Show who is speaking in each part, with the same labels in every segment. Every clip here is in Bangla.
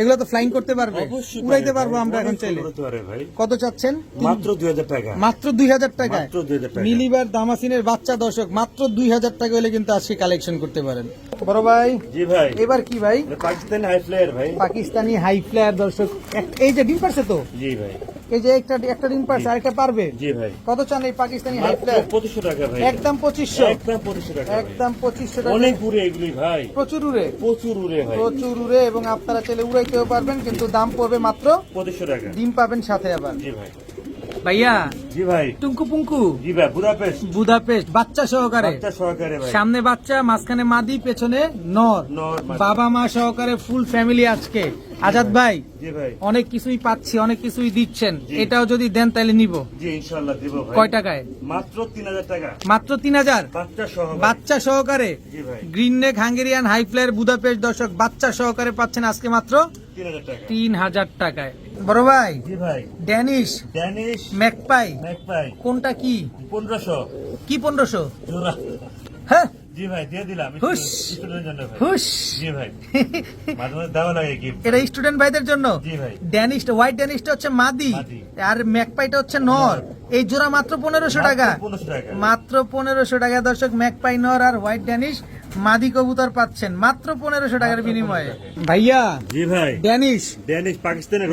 Speaker 1: এগুলো তো ফ্লাইং করতে পারবে। উড়াইতে পারব আমরা এখন চাইলে। কত চাচ্ছেন?
Speaker 2: মাত্র দুই হাজার টাকা।
Speaker 1: মাত্র দুই হাজার টাকায়
Speaker 2: মাত্র 2000 টাকা।
Speaker 1: মিলিবার দামাসিনের বাচ্চা দর্শক মাত্র দুই হাজার টাকা হলে কিন্তু আজকে কালেকশন করতে পারেন। বড় ভাই।
Speaker 2: জি ভাই।
Speaker 1: এবার কি ভাই?
Speaker 2: পাকিস্তানি হাই ফ্লায়ার ভাই।
Speaker 1: পাকিস্তানি হাই ফ্লায়ার দর্শক। এই যে ডিম পারছে তো?
Speaker 2: জি ভাই।
Speaker 1: এই যে একটা একটা ডিম পারছে আরেকটা পারবে?
Speaker 2: জি ভাই।
Speaker 1: কত চান এই পাকিস্তানি হাই ফ্লায়ার
Speaker 2: পঁচিশশো টাকা ভাই।
Speaker 1: একদম পঁচিশশো।
Speaker 2: একদম পঁচিশশো টাকা
Speaker 1: একদম পঁচিশশো টাকা।
Speaker 2: অনেক উড়ে এগুলি ভাই।
Speaker 1: প্রচুর উড়ে।
Speaker 2: প্রচুর উড়ে ভাই।
Speaker 1: প্রচুর উড়ে এবং আপনারা চাইলে উড়াইতেও পারবেন কিন্তু দাম পড়বে মাত্র
Speaker 2: পঁচিশশো টাকা।
Speaker 1: ডিম পাবেন সাথে আবার।
Speaker 2: জি ভাই।
Speaker 1: ভাইয়া
Speaker 2: জি ভাই।
Speaker 1: টুঙ্কু পুঙ্কু
Speaker 2: জি ভাই বুদাপেস্ট।
Speaker 1: বুদাপেস্ট বাচ্চা সহকারে।
Speaker 2: বাচ্চা সহকারে ভাই।
Speaker 1: সামনে বাচ্চা মাঝখানে মাদি পেছনে নর।
Speaker 2: নর
Speaker 1: বাবা মা সহকারে ফুল ফ্যামিলি আজকে। আজাদ ভাই অনেক কিছুই পাচ্ছি অনেক কিছুই দিচ্ছেন। এটাও যদি দেন তাহলে নিব।
Speaker 2: জি ইনশাল্লাহ দিব ভাই।
Speaker 1: কয় টাকায়?
Speaker 2: মাত্র তিন হাজার টাকা।
Speaker 1: মাত্র তিন হাজার?
Speaker 2: বাচ্চা সহ
Speaker 1: বাচ্চা সহকারে?
Speaker 2: জি ভাই।
Speaker 1: Green neck Hungarian high flyer Budapest দর্শক বাচ্চা সহকারে পাচ্ছেন আজকে মাত্র
Speaker 2: তিন হাজার
Speaker 1: টাকায়। বড় ভাই?
Speaker 2: জি ভাই।
Speaker 1: ড্যানিশ?
Speaker 2: Danish
Speaker 1: magpie?
Speaker 2: ম্যাকপাই।
Speaker 1: কোনটা কি?
Speaker 2: পনেরোশো।
Speaker 1: কি পনেরোশো?
Speaker 2: জোড়া।
Speaker 1: হ্যাঁ?
Speaker 2: জি ভাই দিয়ে দিলাম।
Speaker 1: হুশ।
Speaker 2: স্টুডেন্টের জন্য ভাই।
Speaker 1: হুশ।
Speaker 2: জি ভাই। মাঝে মাঝে দেওয়া লাগে গিফট
Speaker 1: এটা স্টুডেন্ট ভাইদের জন্য?
Speaker 2: জি ভাই।
Speaker 1: ড্যানিশটা হোয়াইট ড্যানিশটা হচ্ছে মাদি। আর ম্যাকপাইটা হচ্ছে নর। এই জোড়া মাত্র পনেরোশো টাকা।
Speaker 2: পনেরোশো টাকা।
Speaker 1: মাত্র পনেরোশো টাকা দর্শক ম্যাকপাই নর আর হোয়াইট ড্যানিশ। মাদি কবুতর পাচ্ছেন। মাত্র পনেরোশো টাকার বিনিময়ে। ভাইয়া
Speaker 2: জি ভাই।
Speaker 1: ড্যানিশ
Speaker 2: ড্যানিশ পাকিস্তানের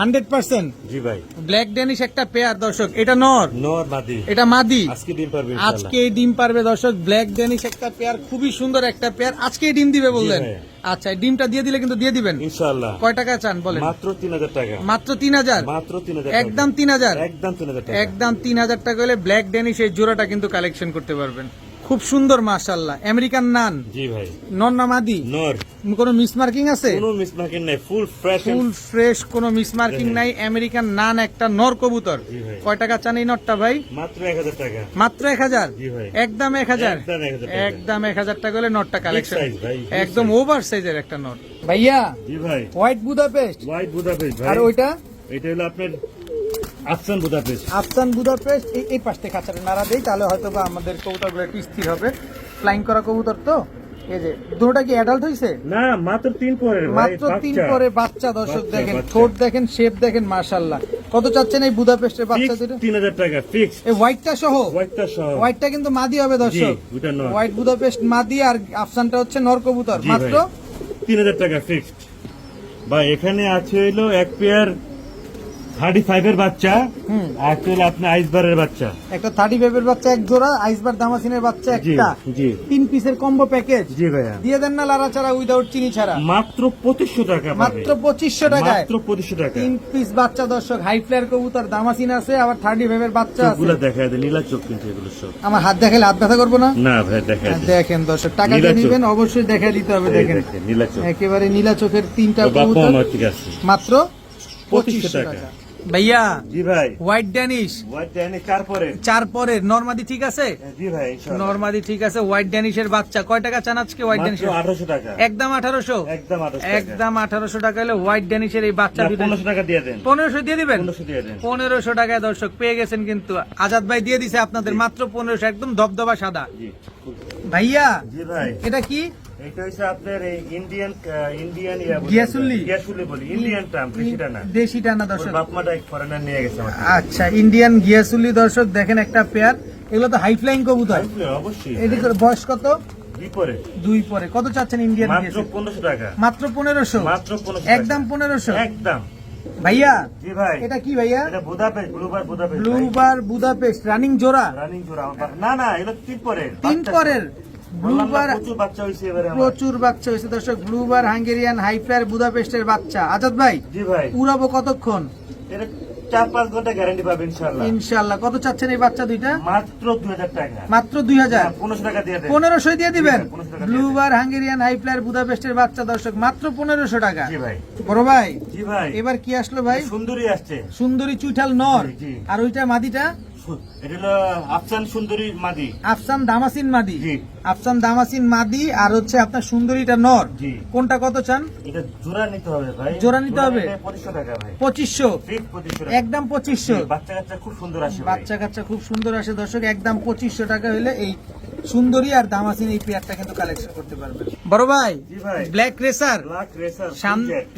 Speaker 1: হান্ড্রেড পার্সেন্ট।
Speaker 2: জি ভাই।
Speaker 1: ব্ল্যাক ড্যানিশ একটা পেয়ার দর্শক এটা নর।
Speaker 2: নর মাদি।
Speaker 1: এটা মাদি।
Speaker 2: আজকে ডিম পারবে
Speaker 1: আজকে ডিম পারবে দর্শক ব্ল্যাক ড্যানিশ একটা পেয়ার খুবই সুন্দর একটা পেয়ার আজকে ডিম দিবে বললেন। আচ্ছা ডিমটা দিয়ে দিলে কিন্তু দিয়ে দিবেন?
Speaker 2: ইনশাআল্লাহ।
Speaker 1: কয় টাকা চান বলেন?
Speaker 2: মাত্র তিন হাজার টাকা।
Speaker 1: মাত্র তিন হাজার?
Speaker 2: মাত্র তিন হাজার
Speaker 1: একদম তিন হাজার?
Speaker 2: একদম তিন হাজার টাকা।
Speaker 1: একদম তিন হাজার টাকা হলে ব্ল্যাক ড্যানিশ এই জোড়াটা কিন্তু কালেকশন করতে পারবেন। খুব সুন্দর মাশাল্লাহ আমেরিকান নান?
Speaker 2: জি ভাই।
Speaker 1: নন না মাদি?
Speaker 2: নর।
Speaker 1: কোনো মিসমার্কিং আছে?
Speaker 2: কোনো মিসমার্কিং নাই ফুল ফ্রেশ
Speaker 1: ফুল ফ্রেশ কোনো মিসমার্কিং নাই আমেরিকান নান একটা নর কবুতর। কয় টাকা চান এই নটটা ভাই?
Speaker 2: মাত্র এক হাজার টাকা।
Speaker 1: মাত্র এক হাজার?
Speaker 2: জি ভাই।
Speaker 1: একদম এক হাজার?
Speaker 2: একদম 1000 টাকা।
Speaker 1: এক হাজার টাকা হলে নটটা কালেকশন একদম ওভার সাইজের একটা নর। ভাইয়া
Speaker 2: জি ভাই।
Speaker 1: হোয়াইট বুদাপেস্ট
Speaker 2: হোয়াইট বুদাপেস্ট ভাই।
Speaker 1: আর ওইটা?
Speaker 2: এটা হলো আপনার আফসান বুদাপেস্ট।
Speaker 1: আফসান বুদাপেস্ট এই এই পাশ থেকে কাছারে নাড়া দেই তাহলে হয়তো বা আমাদের কবুতরগুলো একটু স্থির হবে। ফ্লাইং করা কবুতর তো? এই যে দুটোটা কি অ্যাডাল্ট হইছে?
Speaker 2: না মাত্র তিন পরে
Speaker 1: মাত্র তিন পরে বাচ্চা দর্শক দেখেন ঠোঁট দেখেন শেপ দেখেন মার্শাল্লাহ কত চাচ্ছেন এই বুদাপেস্টের বাচ্চা দুটো?
Speaker 2: তিন হাজার টাকা ফিক্স
Speaker 1: এই হোয়াইটটা সহ?
Speaker 2: হোয়াইটটা সহ।
Speaker 1: হোয়াইটটা কিন্তু মাদি হবে দর্শক। হোয়াইট বুদাপেস্ট মাদি আর আফসানটা হচ্ছে নর কবুতর। মাত্র?
Speaker 2: ভাই। তিন হাজার টাকা ফিক্সড ভাই এখানে আছে হইল এক পেয়ার থার্টি ফাইভ এর বাচ্চা আর একটা আপনার আইসবারের বাচ্চা।
Speaker 1: একটা থার্টি ফাইভের বাচ্চা এক জোড়া আইসবার দামাসিনের বাচ্চা একটা
Speaker 2: জি।
Speaker 1: তিন পিসের কম্বো প্যাকেজ
Speaker 2: জি ভাইয়া।
Speaker 1: দিয়ে দেন না লারা ছাড়া উইদাউট চিনি ছাড়া।
Speaker 2: মাত্র পঁচিশশো টাকা
Speaker 1: মাত্র পঁচিশশো টাকায়।
Speaker 2: মাত্র পঁচিশশো টাকা।
Speaker 1: তিন পিস বাচ্চা দর্শক হাই ফ্লায়ার কবুতর দামাসিন আছে আবার থার্টি ফাইভের বাচ্চা আছে।
Speaker 2: চোখগুলো দেখা যায় নীলা চোখ কিন্তু এগুলো সব।
Speaker 1: আমার হাত দেখালে হাত ব্যথা করব না?
Speaker 2: না ভাই দেখা
Speaker 1: দেখেন দর্শক টাকা দিয়ে। নিবেন অবশ্যই দেখা দিতে হবে দেখেন।
Speaker 2: দেখেন, নীলা চোখ।
Speaker 1: একেবারে নীলা চোখের তিনটা কবুতর। মাত্র পঁচিশশো টাকা। ভাইয়া
Speaker 2: জি ভাই।
Speaker 1: হোয়াইট ড্যানিশ
Speaker 2: হোয়াইট ডাইনি কার পরে?
Speaker 1: চার পরের নর্মাদি ঠিক আছে?
Speaker 2: জি ভাই।
Speaker 1: নর্মাদি ঠিক আছে হোয়াইট ড্যানিশের বাচ্চা। কয় টাকা চান আজকে হোয়াইট ড্যানিশের
Speaker 2: আঠারোশো টাকা।
Speaker 1: একদম আঠারোশো?
Speaker 2: একদম আঠারোশো টাকা।
Speaker 1: একদম আঠারোশো টাকা হলে হোয়াইট ড্যানিশের এই বাচ্চা
Speaker 2: পনেরোশো টাকা দিয়ে দেন।
Speaker 1: পনেরোশো দিয়ে দিবেন?
Speaker 2: পনেরোশো দিয়ে দেন।
Speaker 1: পনেরোশো টাকায় দর্শক পেয়ে গেছেন কিন্তু। আজাদ ভাই দিয়ে দিছে আপনাদের মাত্র পনেরোশো একদম ধবধবা সাদা।
Speaker 2: জি।
Speaker 1: ভাইয়া
Speaker 2: জি ভাই।
Speaker 1: এটা কি?
Speaker 2: এটা হচ্ছে আপনার এই ইন্ডিয়ান ইন্ডিয়ান
Speaker 1: গিয়াসুল্লি?
Speaker 2: গিয়াসুল্লি বলি ইন্ডিয়ান টার্ম না
Speaker 1: দর্শক।
Speaker 2: বাপ এক ফরেনার নিয়ে গেছে
Speaker 1: আচ্ছা ইন্ডিয়ান গিয়াসুলি দর্শক দেখেন একটা পেয়ার। এগুলো তো হাই ফ্লাইং কবুতর।
Speaker 2: অবশ্যই।
Speaker 1: এদিকে বয়স কত? দুই পরে। কত চাচ্ছেন ইন্ডিয়ান
Speaker 2: মাত্র পনেরোশো টাকা।
Speaker 1: মাত্র পনেরোশো?
Speaker 2: মাত্র
Speaker 1: একদম পনেরোশো?
Speaker 2: একদম।
Speaker 1: ভাইয়া?
Speaker 2: জি ভাই।
Speaker 1: এটা কি ভাইয়া?
Speaker 2: এটা Budapest blue bar Budapest
Speaker 1: running জোড়া?
Speaker 2: রানিং জোড়া না না তিন পরে
Speaker 1: তিন পরের?
Speaker 2: প্রচুর বাচ্চা হয়েছে
Speaker 1: দর্শক ব্লু বার হাঙ্গেরিয়ান বুদাপেস্টের বাচ্চা। আজাদ ভাই উড়াবো কতক্ষণ?
Speaker 2: চার পাঁচ ঘণ্টা গ্যারান্টি পাবে ইনশাল্লাহ
Speaker 1: ইনশাল্লাহ কত চাচ্ছেন এই বাচ্চা দুইটা?
Speaker 2: মাত্র দুই হাজার টাকা।
Speaker 1: মাত্র দুই হাজার
Speaker 2: পনেরোশো টাকা দিয়ে
Speaker 1: পনেরোশো দিয়ে দিবেন?
Speaker 2: জি, 1500 টাকা
Speaker 1: ব্লু বার হাঙ্গেরিয়ান হাইফ্লায়ার বুদাপেস্টের বাচ্চা দর্শক মাত্র পনেরোশো টাকা।
Speaker 2: জি ভাই।
Speaker 1: বড় ভাই
Speaker 2: জি ভাই।
Speaker 1: এবার কি আসলো ভাই?
Speaker 2: সুন্দরী আসছে।
Speaker 1: সুন্দরী চুইঠাল নর। আর ওইটা মাদিটা?
Speaker 2: এটা হলো আফসান সুন্দরী মাদি।
Speaker 1: আফসান দামাসিন মাদি।
Speaker 2: জি।
Speaker 1: আফসান দামাসিন মাদি আর হচ্ছে আপনার সুন্দরীটা নর।
Speaker 2: জি।
Speaker 1: কোনটা কত চান?
Speaker 2: এটা জোড়া নিতে হবে ভাই।
Speaker 1: জোড়া নিতে হবে?
Speaker 2: পঁচিশশো টাকা ভাই।
Speaker 1: পঁচিশশো?
Speaker 2: ঠিক পঁচিশশো টাকা।
Speaker 1: একদম
Speaker 2: বাচ্চা কাচ্চা খুব সুন্দর আসে
Speaker 1: বাচ্চা কাচ্চা খুব সুন্দর আসে দর্শক একদম পঁচিশশো টাকা হলে এই সুন্দরী আর দামাসিন এই পেয়ারটা কিন্তু কালেকশন করতে পারবেন। বড় ভাই ব্ল্যাক রেসার
Speaker 2: ব্ল্যাক রেসার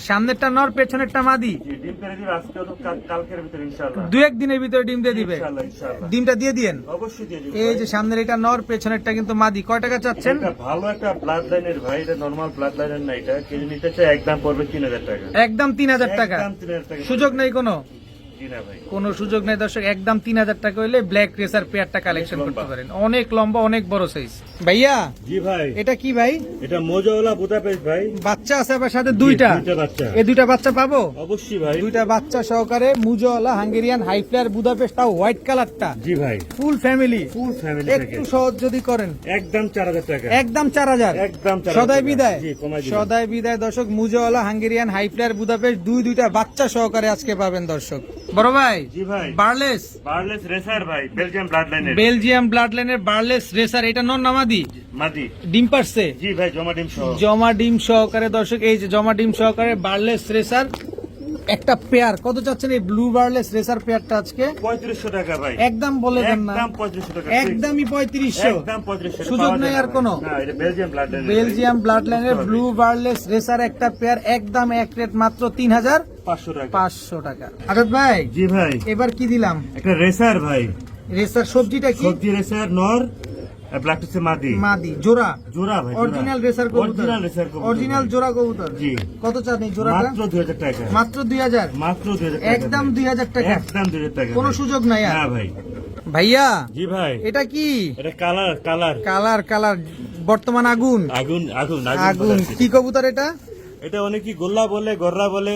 Speaker 1: সামনেরটা নর পেছনেরটা মাদি।
Speaker 2: ডিম পেরে দিবে আজকে তো কালকের ভিতরে ইনশাআল্লাহ।
Speaker 1: দু এক দিনের ভিতরে ডিম দিয়ে দিবে।
Speaker 2: ইনশাআল্লাহ ইনশাআল্লাহ।
Speaker 1: ডিমটা দিয়ে দিয়েন।
Speaker 2: অবশ্যই দিয়ে দিবে
Speaker 1: এই যে সামনের এটা নর পেছনেরটা কিন্তু মাদি। কয় টাকা চাচ্ছেন?
Speaker 2: এটা ভালো একটা ব্লাড লাইনের ভাই এটা নরমাল ব্লাড লাইনের না এটা। কেজি নিতে চাই একদম পড়বে তিন হাজার টাকা।
Speaker 1: একদম তিন হাজার টাকা।
Speaker 2: একদম তিন হাজার টাকা।
Speaker 1: সুযোগ নেই কোনো? কোনো সুযোগ নেই দর্শক একদম তিন হাজার টাকা হইলে ব্ল্যাক রেসার পেয়ারটা কালেকশন করতে। পারেন। অনেক লম্বা অনেক বড় সাইজ ভাইয়া
Speaker 2: জি ভাই।
Speaker 1: এটা কি ভাই?
Speaker 2: এটা মোজাওয়ালা বুদাপেস্ট ভাই।
Speaker 1: বাচ্চা আছে আবার সাথে দুইটা।
Speaker 2: দুইটা বাচ্চা।
Speaker 1: এই দুইটা বাচ্চা পাবো?
Speaker 2: অবশ্যই ভাই।
Speaker 1: দুইটা বাচ্চা সহকারে মুজওয়ালা হাঙ্গেরিয়ান হাই ফ্লায়ার বুদাপেস্ট তাও হোয়াইট কালারটা
Speaker 2: জি ভাই।
Speaker 1: ফুল ফ্যামিলি
Speaker 2: ফুল ফ্যামিলি
Speaker 1: একটু সহজ যদি করেন।
Speaker 2: একদম চার হাজার টাকা।
Speaker 1: একদম চার হাজার।
Speaker 2: একদম 4,000
Speaker 1: সদাই বিদায়।
Speaker 2: জি, কমাই দিলাম।
Speaker 1: সদাই বিদায় দর্শক মুজওয়ালা হাঙ্গেরিয়ান হাই ফ্লায়ার বুদাপেস্ট দুই দুইটা বাচ্চা সহকারে আজকে পাবেন দর্শক। বড় ভাই
Speaker 2: জি ভাই।
Speaker 1: বার্লেস।
Speaker 2: বার্লেস রেসার ভাই বেলজিয়াম ব্লাড লাইনের
Speaker 1: বেলজিয়াম ব্লাড লাইনের বার্লেস রেসার এটা নন নামাদি
Speaker 2: মাদি।
Speaker 1: ডিম পারছে?
Speaker 2: জি ভাই জমা ডিম সহ।
Speaker 1: জমা ডিম সহকারে দর্শক এই যে জমা ডিম সহকারে বার্লেস রেসার। একটা পেয়ার কত চাচ্ছেন এই ব্লু বার্লেস রেসার পেয়ারটা আজকে?
Speaker 2: পঁয়ত্রিশশো টাকা ভাই।
Speaker 1: একদম বলে দেন না।
Speaker 2: একদম পঁয়ত্রিশশো টাকা।
Speaker 1: একদমই পঁয়ত্রিশশো।
Speaker 2: একদম
Speaker 1: সুযোগ নেই আর কোনো?
Speaker 2: না এটা বেলজিয়াম ব্লাড লাইনের
Speaker 1: বেলজিয়াম ব্লাড লাইনের ব্লু বার্লেস রেসার একটা পেয়ার একদম এক রেট মাত্র তিন হাজার
Speaker 2: পাঁচশো টাকা।
Speaker 1: পাঁচশো টাকা। আজাদ ভাই
Speaker 2: জি ভাই।
Speaker 1: এবার কি দিলাম?
Speaker 2: একটা রেসার ভাই।
Speaker 1: রেসার সবজিটা কি?
Speaker 2: সবজি রেসার নর। হচ্ছে মাদি।
Speaker 1: মাদি জোড়া।
Speaker 2: জোড়া ভাই
Speaker 1: অরিজিনাল রেসার কবুতর।
Speaker 2: অরিজিনাল রেসার কবুতর
Speaker 1: অরিজিনাল জোড়া কবুতর।
Speaker 2: জি।
Speaker 1: কত চান এই জোড়াটা?
Speaker 2: মাত্র দুই হাজার টাকা।
Speaker 1: মাত্র দুই হাজার?
Speaker 2: মাত্র দুই হাজার টাকা
Speaker 1: একদম
Speaker 2: ভাই।
Speaker 1: দুই হাজার টাকা।
Speaker 2: একদম দুই হাজার টাকা
Speaker 1: কোনো সুযোগ নাই আর।
Speaker 2: না ভাই।
Speaker 1: ভাইয়া
Speaker 2: জি ভাই।
Speaker 1: এটা কি?
Speaker 2: এটা কালার কালার।
Speaker 1: Colour colour. বর্তমান আগুন।
Speaker 2: আগুন আগুন
Speaker 1: আগুন। কি কবুতর এটা?
Speaker 2: এটা অনেকে গোল্লা বলে গররা বলে।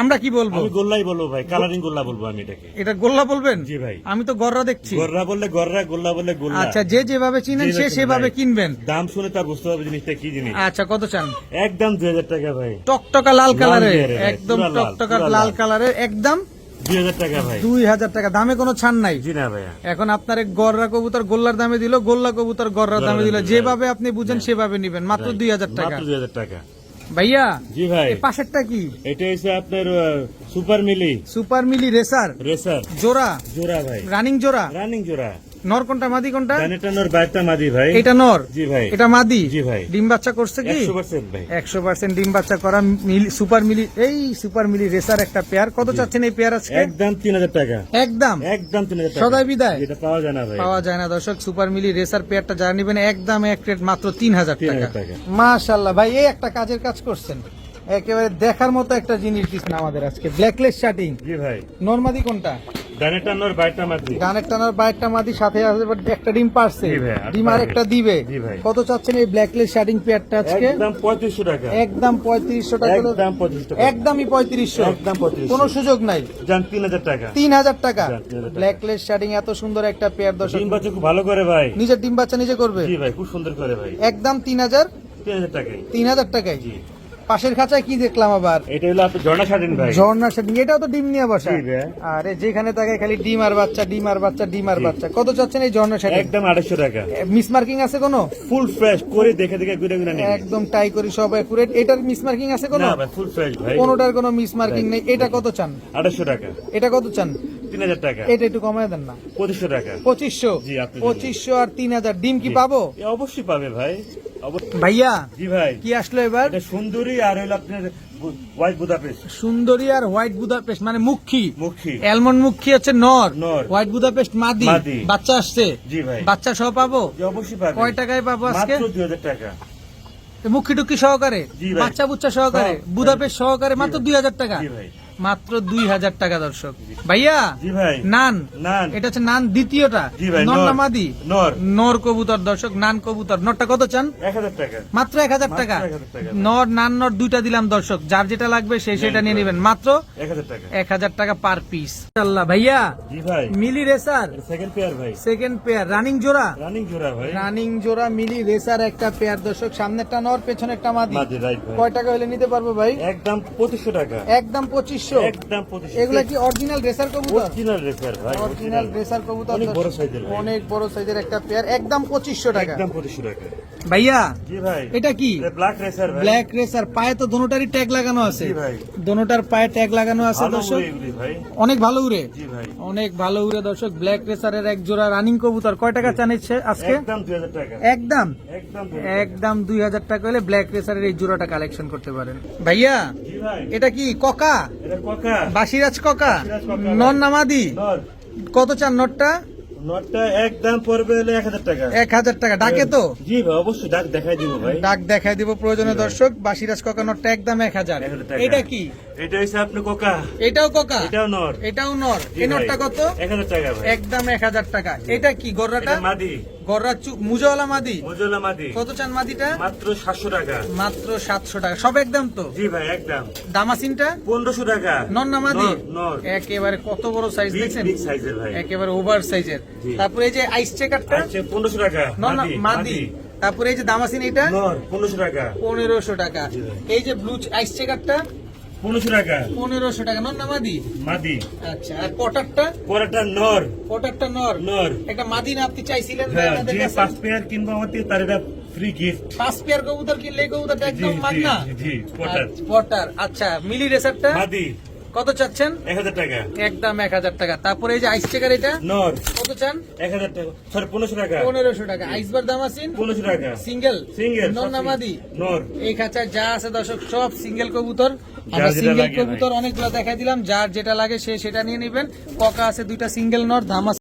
Speaker 1: আমরা কি বলব?
Speaker 2: আমি গোল্লাই বলব ভাই কালারিং গোল্লা বলব আমি এটাকে।
Speaker 1: এটা গোল্লা বলবেন?
Speaker 2: জি ভাই।
Speaker 1: আমি তো গররা দেখছি।
Speaker 2: গররা বললে গররা গোল্লা বললে গোল্লা।
Speaker 1: আচ্ছা যে যেভাবে চিনেন সে সেভাবে কিনবেন।
Speaker 2: দাম শুনে তার বুঝতে হবে জিনিসটা কি জিনিস।
Speaker 1: আচ্ছা কত চান?
Speaker 2: একদম দুই হাজার টাকা ভাই।
Speaker 1: টকটকা লাল কালারের।
Speaker 2: দিয়ে রে ভাই,
Speaker 1: একদম টকটকা লাল। কালারের একদম
Speaker 2: দুই হাজার টাকা
Speaker 1: দামে কোনো ছাড় নাই। এখন আপনার গররা কবুতর গোল্লার দামে দিল গোল্লা কবুতর গররার দামে দিল। যেভাবে আপনি বুঝেন সেভাবে নিবেন। মাত্র দুই হাজার টাকা।
Speaker 2: মাত্র দুই হাজার টাকা।
Speaker 1: ভাইয়া
Speaker 2: জি ভাই
Speaker 1: এই পাশেরটা কি
Speaker 2: এটা হচ্ছে আপনার super mealy
Speaker 1: super mealy racer
Speaker 2: racer
Speaker 1: জোড়া
Speaker 2: জোড়া ভাই
Speaker 1: রানিং জোড়া
Speaker 2: রানিং জোড়া
Speaker 1: নর কোনটা মাদি কোনটা?
Speaker 2: জানেটানোর বাইরটা মাদি ভাই।
Speaker 1: এটা নর?
Speaker 2: জি ভাই।
Speaker 1: এটা মাদি?
Speaker 2: জি ভাই।
Speaker 1: ডিম বাচ্চা করছে কি?
Speaker 2: একশো পার্সেন্ট ভাই।
Speaker 1: একশো পার্সেন্ট ডিম বাচ্চা করা মিলি সুপার মিলি এই সুপার মিলি রেসার একটা পেয়ার। কত চাচ্ছেন এই পেয়ার আজকে?
Speaker 2: একদম তিন হাজার টাকা।
Speaker 1: একদম?
Speaker 2: একদম তিন হাজার টাকা।
Speaker 1: সদাই বিদায়?
Speaker 2: এটা পাওয়া যায় না ভাই।
Speaker 1: পাওয়া যায় না দর্শক সুপার মিলি রেসার পেয়ারটা যারা নিবেন একদম এক রেট মাত্র তিন হাজার
Speaker 2: 3,000
Speaker 1: টাকা। মাশাল্লাহ ভাই এই একটা কাজের কাজ করছেন। একেবারে দেখার মতো একটা জিনিস দিচ্ছেন আমাদের আজকে। ব্ল্যাকলেস শার্টিং
Speaker 2: জি ভাই।
Speaker 1: নর্মাদি কোনটা?
Speaker 2: জানেটানোর বাইরটা মাদি।
Speaker 1: গানের টানার বাইকটা মাদি সাথে আছে but একটা ডিম পারছে।
Speaker 2: জি ভাই, আর
Speaker 1: ডিম আর একটা দিবে। কত চাচ্ছেন এই ব্ল্যাকলেস শার্টিং পেয়ারটা আজকে?
Speaker 2: একদম পঁয়ত্রিশশো টাকা।
Speaker 1: একদম পঁয়ত্রিশশো টাকা।
Speaker 2: একদম পঁয়ত্রিশ টাকা।
Speaker 1: একদমই পঁয়ত্রিশশো।
Speaker 2: একদম পঁয়ত্রিশ
Speaker 1: কোনো সুযোগ নাই।
Speaker 2: যান তিন হাজার টাকা।
Speaker 1: তিন হাজার টাকা।
Speaker 2: যাক, 3,000 টাকা।
Speaker 1: ব্ল্যাকলেস শার্টিং এত সুন্দর একটা পেয়ার দর্শক।
Speaker 2: ডিম বাচ্চা খুব ভালো করে ভাই।
Speaker 1: নিজের ডিম বাচ্চা নিজে করবে?
Speaker 2: জি ভাই খুব সুন্দর করে ভাই।
Speaker 1: একদম তিন হাজার।
Speaker 2: তিন হাজার
Speaker 1: টাকায়।
Speaker 2: জি।
Speaker 1: পাশের খাঁচায় কি দেখলাম আবার?
Speaker 2: এটা হলো আপনার ঝর্ণা স্বাধীন ভাই।
Speaker 1: ঝর্ণা এটাও তো ডিম নিয়ে বসা। আরে যেখানে তাকে খালি ডিম আর বাচ্চা ডিম আর বাচ্চা ডিম আর বাচ্চা। কত চাচ্ছেন এই ঝর্ণা শার্টিং
Speaker 2: একদম আড়াইশো টাকা।
Speaker 1: মিস মার্কিং আছে কোনো?
Speaker 2: ফুল ফ্রেশ করে দেখে দেখে ঘুরে ঘুরে নিন।
Speaker 1: একদম টাই করি সব একুরেট এটার মিস মার্কিং আছে কোনো?
Speaker 2: না ভাই ফুল ফ্রেশ ভাই।
Speaker 1: কোনোটার কোনো মিস মার্কিং নেই। এটা কত চান?
Speaker 2: আড়াইশো টাকা।
Speaker 1: এটা কত চান?
Speaker 2: তিন হাজার টাকা।
Speaker 1: এটা একটু কমায় দেন না।
Speaker 2: পঁচিশশো টাকা।
Speaker 1: পঁচিশশো? আর তিন হাজার। ডিম কি পাবো?
Speaker 2: অবশ্যই পাবে ভাই।
Speaker 1: ভাইয়া
Speaker 2: জি ভাই।
Speaker 1: কি আসলো এবার?
Speaker 2: সুন্দরী আর হলো আপনার হোয়াইট বুদাপেস্ট
Speaker 1: সুন্দরী আর হোয়াইট বুদাপেস্ট মানে মুখী।
Speaker 2: মুখী।
Speaker 1: অ্যালমন্ড মুখী হচ্ছে নর।
Speaker 2: নর।
Speaker 1: হোয়াইট বুদাপেস্ট মাদি।
Speaker 2: মাদি।
Speaker 1: বাচ্চা আসছে।
Speaker 2: জি ভাই।
Speaker 1: বাচ্চা সহ পাবো?
Speaker 2: অবশ্যই পাবে।
Speaker 1: কয় টাকায় পাবো আজকে?
Speaker 2: মাত্র দুই হাজার টাকা।
Speaker 1: মুখী টুকি সহকারে? বাচ্চা বুচ্চা সহকারে। বুদাপেস্ট সহকারে মাত্র দুই হাজার টাকা?
Speaker 2: জি ভাই।
Speaker 1: মাত্র দুই হাজার টাকা দর্শক। ভাইয়া নান।
Speaker 2: নান।
Speaker 1: এটা হচ্ছে নান দ্বিতীয়টা।
Speaker 2: ভাই
Speaker 1: নর
Speaker 2: নর।
Speaker 1: কবুতর দর্শক নান কবুতর। নরটা কত চান?
Speaker 2: এক হাজার টাকা।
Speaker 1: মাত্র এক হাজার টাকা। নর নান নর দুইটা দিলাম দর্শক। যার যেটা লাগবে সে সেটা নিয়ে নেবেন। মাত্র
Speaker 2: এক হাজার টাকা।
Speaker 1: এক হাজার টাকা পার পিস আল্লাহ ভাইয়া। Mealy racer.
Speaker 2: সেকেন্ড পেয়ার ভাই।
Speaker 1: সেকেন্ড পেয়ার রানিং জোড়া?
Speaker 2: রানিং জোড়া ভাই।
Speaker 1: রানিং জোড়া মিলি রেসার একটা পেয়ার দর্শক। সামনেরটা নর পেছনেরটা মাদি।
Speaker 2: মাঝে
Speaker 1: কয় টাকা হলে নিতে পারব ভাই?
Speaker 2: একদম পঁচিশশো টাকা।
Speaker 1: একদম পঁচিশশো
Speaker 2: একদম পঁচিশশো
Speaker 1: এগুলা কি অরিজিনাল রেসার কবুতর?
Speaker 2: অরিজিনাল রেসার ভাই
Speaker 1: অরিজিনাল রেসার কবুতর
Speaker 2: অনেক বড় সাইজের
Speaker 1: অনেক বড় সাইজের একটা পেয়ার একদম পঁচিশশো টাকা।
Speaker 2: একদম পঁচিশশো টাকা।
Speaker 1: ভাইয়া এটা কি?
Speaker 2: ব্ল্যাক রেসার
Speaker 1: ব্ল্যাক রেসার পায়ে তো দোনোটারই ট্যাগ লাগানো আছে। দোনোটার পায়ে ট্যাগ লাগানো আছে দর্শক। অনেক ভালো উড়ে। অনেক ভালো উড়ে দর্শক। ব্ল্যাক রেসারের এক জোড়া রানিং কবুতর। কয় টাকা চানিচ্ছে আজকে?
Speaker 2: একদম
Speaker 1: একদম?
Speaker 2: একদম 2000 টাকা।
Speaker 1: একদম দুই হাজার টাকা হলে ব্ল্যাক রেসারের এই জোড়াটা কালেকশন করতে পারেন। ভাইয়া এটা কি ককা? বাসিরাজ ককা? নন নামাদি? কত চান নটটা?
Speaker 2: নটটা একদম পড়বে হলে এক হাজার টাকা।
Speaker 1: এক হাজার টাকা। ডাকে তো?
Speaker 2: জি ভাই অবশ্যই ডাক দেখাই দিব ভাই।
Speaker 1: ডাক দেখাই দিব প্রয়োজনে দর্শক। বাসিরাজ কাকা নটটা একদম এক হাজার।
Speaker 2: এক হাজার টাকা।
Speaker 1: এটা কি?
Speaker 2: এটা হচ্ছে আপনি কোকা।
Speaker 1: এটাও ককা?
Speaker 2: এটাও নর।
Speaker 1: এটাও নর। এই
Speaker 2: ভাই।
Speaker 1: কত?
Speaker 2: এক হাজার টাকা ভাই।
Speaker 1: একদম এক হাজার টাকা এটা কি গররাটা?
Speaker 2: মাদি।
Speaker 1: গররা চু মাদি?
Speaker 2: মজুলা মাদি।
Speaker 1: কত চান মাদিটা?
Speaker 2: মাত্র সাতশো টাকা।
Speaker 1: মাত্র সাতশো টাকা। সব একদম তো?
Speaker 2: জি ভাই একদম।
Speaker 1: দামাসিনটা?
Speaker 2: পনেরোশো টাকা।
Speaker 1: নন না মাদি?
Speaker 2: নর, নর।
Speaker 1: একেবারে কত বড় সাইজ দেখছেন?
Speaker 2: বিগ সাইজের ভাই।
Speaker 1: একেবারে ওভার সাইজের তারপরে এই যে আইস চেকারটা
Speaker 2: আচ্ছা পনেরোশো টাকা।
Speaker 1: নন না
Speaker 2: মাদি
Speaker 1: তারপরে এই যে দামাসিন এটা?
Speaker 2: নর পনেরোশো টাকা।
Speaker 1: পনেরোশো টাকা। এই যে ব্লু আইস চেকারটা
Speaker 2: পনেরোশো টাকা।
Speaker 1: পনেরোশো টাকা। নন না মাদি?
Speaker 2: মাদি।
Speaker 1: আচ্ছা আর পটারটা?
Speaker 2: পরাটা নর।
Speaker 1: পটারটা নর?
Speaker 2: নর।
Speaker 1: একটা মাদি না আপনি চাইছিলেন ভাই আমাদের
Speaker 2: যে পাঁচ পেয়ার কিনবো আমার তার এটা ফ্রি গিফট
Speaker 1: পাঁচ পেয়ার কবুতর কিনলে কবুতরটা একদম
Speaker 2: জি জি পটার।
Speaker 1: পটার। আচ্ছা মিলি রেসারটা?
Speaker 2: মাদি।
Speaker 1: কত চাচ্ছেন?
Speaker 2: এক হাজার টাকা।
Speaker 1: একদম এক হাজার টাকা। তারপরে এই যে আইস চেকার এটা?
Speaker 2: নর।
Speaker 1: কত চান?
Speaker 2: এক হাজার টাকা। সরি পনেরোশো টাকা।
Speaker 1: পনেরোশো টাকা। আইসবার দাম আছেন
Speaker 2: পনেরোশো টাকা।
Speaker 1: সিঙ্গেল
Speaker 2: সিঙ্গেল
Speaker 1: নন নামাদি
Speaker 2: নর।
Speaker 1: এই খাঁচায় যা আছে দর্শক সব সিঙ্গেল কবুতর। আমরা সিঙ্গেল কবুতর অনেকগুলো দেখাই দিলাম যার যেটা লাগে সে সেটা নিয়ে নেবেন। ককা আছে দুইটা সিঙ্গেল নট ধামা